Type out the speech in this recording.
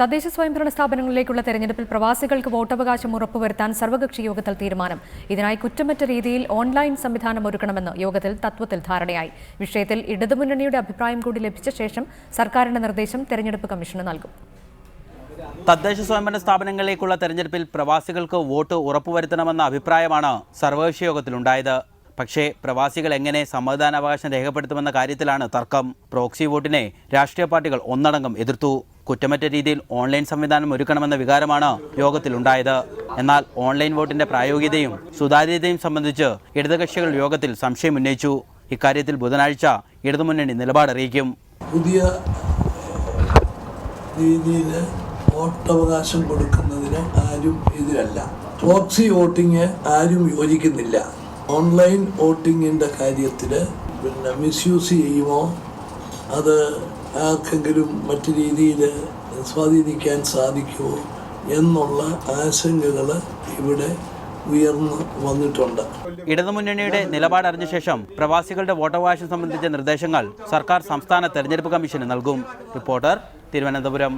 തദ്ദേശ സ്വയംഭരണ സ്ഥാപനങ്ങളിലേക്കുള്ള തെരഞ്ഞെടുപ്പിൽ പ്രവാസികൾക്ക് വോട്ടവകാശം ഉറപ്പുവരുത്താൻ സർവകക്ഷി യോഗത്തിൽ തീരുമാനം. ഇതിനായി കുറ്റമറ്റ രീതിയിൽ ഓൺലൈൻ സംവിധാനം ഒരുക്കണമെന്ന് യോഗത്തിൽ തത്വത്തിൽ ധാരണയായി. വിഷയത്തിൽ ഇടതുമുന്നണിയുടെ അഭിപ്രായം കൂടി ലഭിച്ച ശേഷം സർക്കാരിന്റെ നിർദ്ദേശം തെരഞ്ഞെടുപ്പ് കമ്മീഷന് നൽകും. തദ്ദേശ സ്വയംഭരണ സ്ഥാപനങ്ങളിലേക്കുള്ള തെരഞ്ഞെടുപ്പിൽ പ്രവാസികൾക്ക് വോട്ട് ഉറപ്പുവരുത്തണമെന്ന അഭിപ്രായമാണ് സർവകക്ഷി യോഗത്തിലുണ്ടായത്. പക്ഷേ പ്രവാസികൾ എങ്ങനെ സമ്മതിദാനാവകാശം രേഖപ്പെടുത്തുമെന്ന കാര്യത്തിലാണ് തർക്കം. പ്രോക്സി വോട്ടിനെ രാഷ്ട്രീയ പാർട്ടികൾ ഒന്നടങ്കം എതിർത്തു. കുറ്റമറ്റ രീതിയിൽ ഓൺലൈൻ സംവിധാനം ഒരുക്കണമെന്ന വികാരമാണ് യോഗത്തിലുണ്ടായത്. എന്നാൽ ഓൺലൈൻ വോട്ടിന്റെ പ്രായോഗികതയും സുതാര്യതയും സംബന്ധിച്ച് ഇടതുകക്ഷികൾ യോഗത്തിൽ സംശയം ഉന്നയിച്ചു. ഇക്കാര്യത്തിൽ ബുധനാഴ്ച ഇടതുമുന്നണി നിലപാടറിയിക്കും പുതിയ രീതിയിൽ വോട്ടവകാശം കൊടുക്കുന്നതിന് ആരും എതിരല്ല. പ്രോക്സി വോട്ടിങ് ആരും യോജിക്കുന്നില്ല. ഓൺലൈൻ വോട്ടിങ്ങിന്റെ കാര്യത്തിൽ പിന്നെ മിസ്യൂസ് ചെയ്യുമോ? അത് ആർക്കെങ്കിലും മറ്റു രീതിയിൽ സ്വാധീനിക്കാൻ സാധിക്കുമോ എന്നുള്ള ആശങ്കകൾ ഇവിടെ ഉയർന്നു വന്നിട്ടുണ്ട്. ഇടതുമുന്നണിയുടെ നിലപാടറിഞ്ഞ ശേഷം പ്രവാസികളുടെ വോട്ടവകാശം സംബന്ധിച്ച നിർദ്ദേശങ്ങൾ സർക്കാർ സംസ്ഥാന തെരഞ്ഞെടുപ്പ് കമ്മീഷന് നൽകും. റിപ്പോർട്ടർ തിരുവനന്തപുരം.